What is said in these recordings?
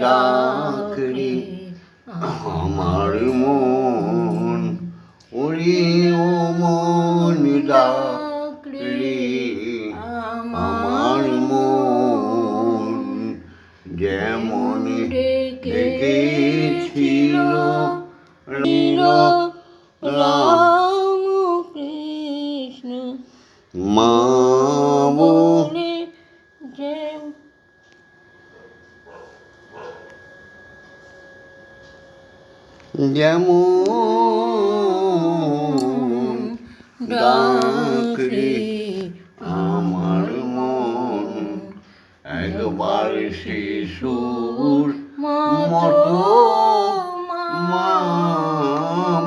ডাকরে আমার মন ওরে ও মন ডাকরে আমার মন যেমন ডেকেছিল রাম কৃষ্ণ মা বলে যে যেমন ডাকরে আমার মন একবার শিশুর মতো মা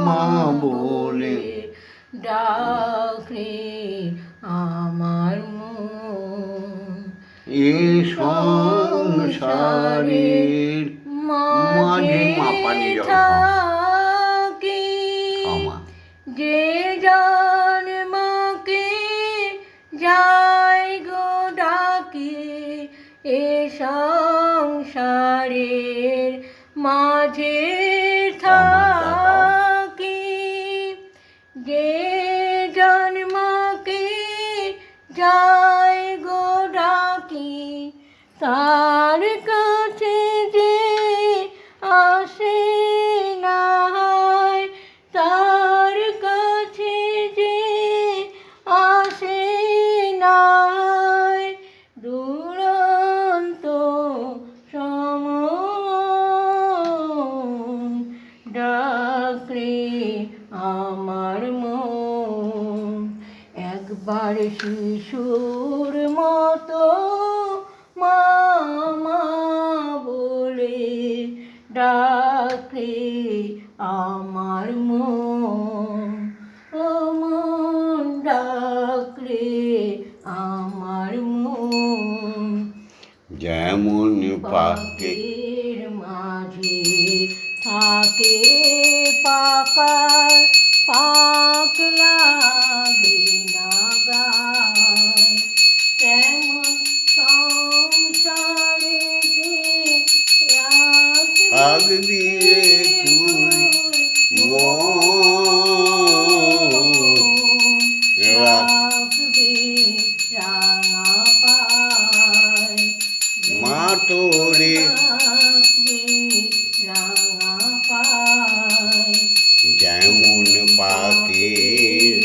মা বলে ডাকরে আমার মন। এ সংসারের মাঝে মাপানি ক্ষমা যে জন মাকে যায় গো ডাকি এ সংসারের মাঝে থাকি। যে জন মাকে যায় ডাকরে আমার মন। একবার শিশুর মতো মামা বলে ডাকে আমার মন। ও মন ডাকরে আমার মন। যেমন পাকে মাঝে থাকে পাকার পাক লাগে না গায়। পাকের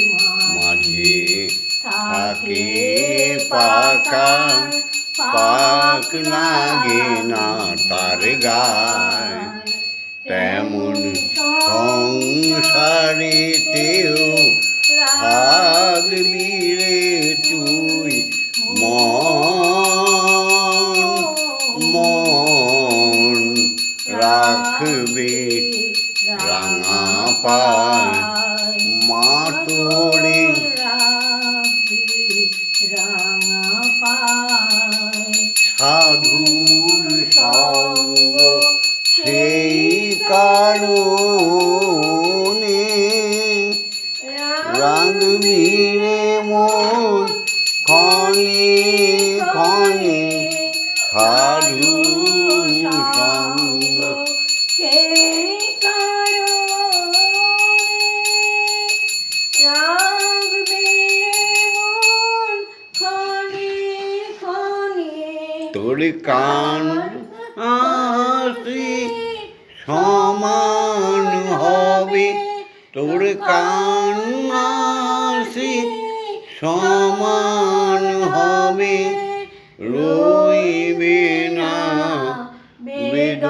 মাঝে থাকে পাকা পাক লাগে না তার গায়। তেমন সংসারেতেও থাকবি রে তুই মন রাখবে। রাঙা পায় মা তোরে রাঙা পায় সেই কারণে রাঙবি রে মন ক্ষণে ক্ষণে সাধু সঙ্গ। তোর কান আসি, সমান হবে তোর কান আসি, সমান হবে রইবে না বেদন।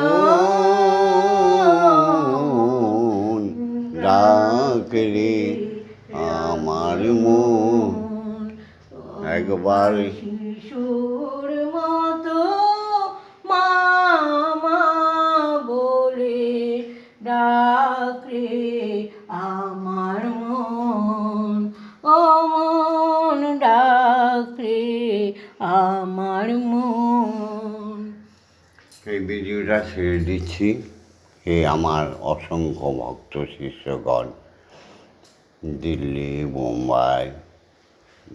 ডাক রে আমার মন একবার আমার মন। এই ভিডিওটা ছেড়ে দিচ্ছি। হে আমার অসংখ্য ভক্ত, শিষ্যগণ, দিল্লি, মুম্বাই,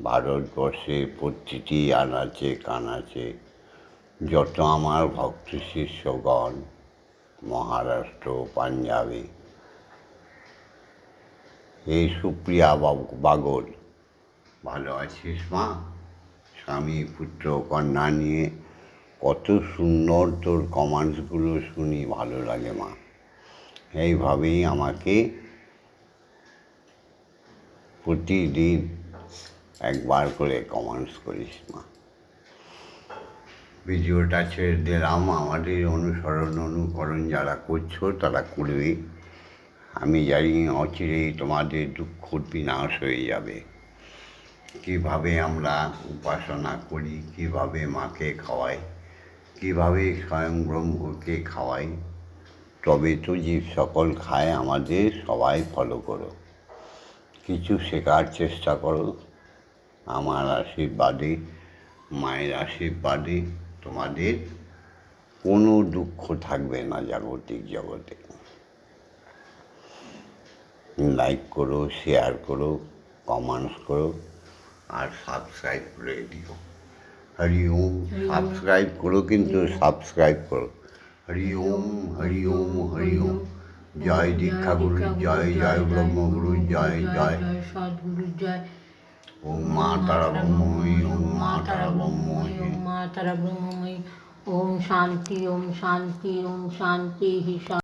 ভারতবর্ষে প্রতিটি আনাচে কানাচে, যত আমার ভক্ত, শিষ্যগণ, মহারাষ্ট্র, পাঞ্জাবে, এই সুপ্রিয়া বাগল, ভালো আছিস মা? স্বামী, পুত্র, কন্যা নিয়ে কত সুন্দর তোর কমান্ডসগুলো শুনি, ভালো লাগে মা। এইভাবেই আমাকে প্রতিদিন একবার করে কমান্ডস করিস মা। ভিডিওটা ছেড়ে দিলাম, আমাদের অনুসরণ, অনুকরণ যারা করছ তারা করবে। আমি জানি অচিরেই তোমাদের দুঃখ বিনাশ হয়ে যাবে। কীভাবে আমরা উপাসনা করি, কীভাবে মাকে খাওয়াই, কীভাবে স্বয়ং ব্রহ্মকে খাওয়াই, তবে তো জীব সকল খায় আমাদের সবাই ফলো করো। কিছু শেখার চেষ্টা করো, আমার আশীর্বাদে, মায়ের আশীর্বাদে তোমাদের কোনো দুঃখ থাকবে না জাগতিক জগতে। লাইক করো শেয়ার করো কমেন্টস করো। আর সাবস্ক্রাইব করে দিও। হরি ওম সাবস্ক্রাইব করো কিন্তু সাবস্ক্রাইব করো। হরি ওম হরি ওম হরি ওম। জয় দীক্ষাগুরু জয় জয় ব্রহ্মগুরু জয় জয় সদ্গুরু জয়। ওম মা তারা ব্রহ্মময়ী ওম মা তারা ব্রহ্মময়ী ওম মা তারা ব্রহ্মময়ী। ওম শান্তি ওম শান্তি ওম শান্তি